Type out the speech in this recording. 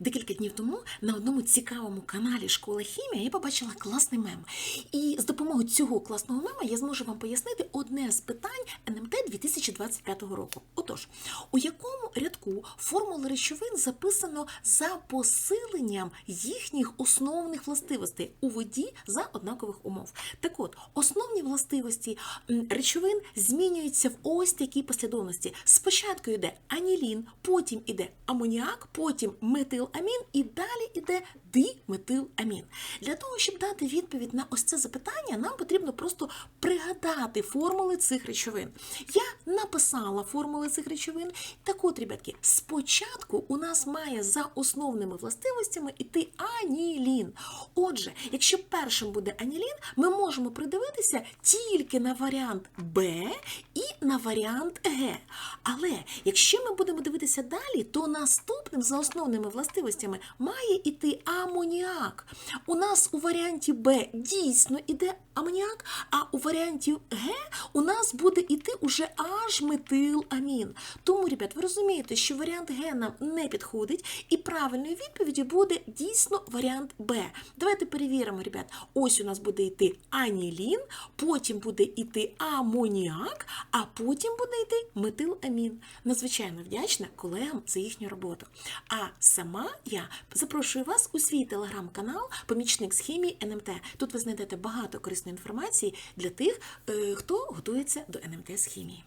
Декілька днів тому на одному цікавому каналі Школа Хімія я побачила класний мем. І з допомогою цього класного мема я зможу вам пояснити одне з питань НМТ 2025 року. Отож, у якому рядку формули речовин записано за посиленням їхніх основних властивостей у воді за однакових умов? Так от, основні властивості речовин змінюються в ось такій послідовності. Спочатку йде анілін, потім іде амоніак, потім метиламін і далі йде диметиламін. Для того, щоб дати відповідь на ось це запитання, нам потрібно просто пригадати формули цих речовин. Я написала формули цих речовин. Так от, ребятки, спочатку у нас має за основними властивостями іти анілін. Отже, якщо першим буде анілін, ми можемо придивитися тільки на варіант Б і на варіант Г. Але якщо ми будемо дивитися далі, то наступним за основними властивостями має іти амоніак. У нас у варіанті Б дійсно іде амоніак, а у варіанті Г у нас буде іти уже аж метиламін. Тому, ребят, ви розумієте, що варіант Г нам не підходить, і правильною відповіді буде дійсно варіант Б. Давайте перевіримо, ребят. Ось у нас буде йти анілін, потім буде йти амоніак, а потім буде йти метиламін. Надзвичайно вдячна колегам за їхню роботу. А сама я запрошую вас у свій телеграм-канал Помічник з хімії НМТ. Тут ви знайдете багато корисної інформації для тих, е, хто готується до НМТ з хімії.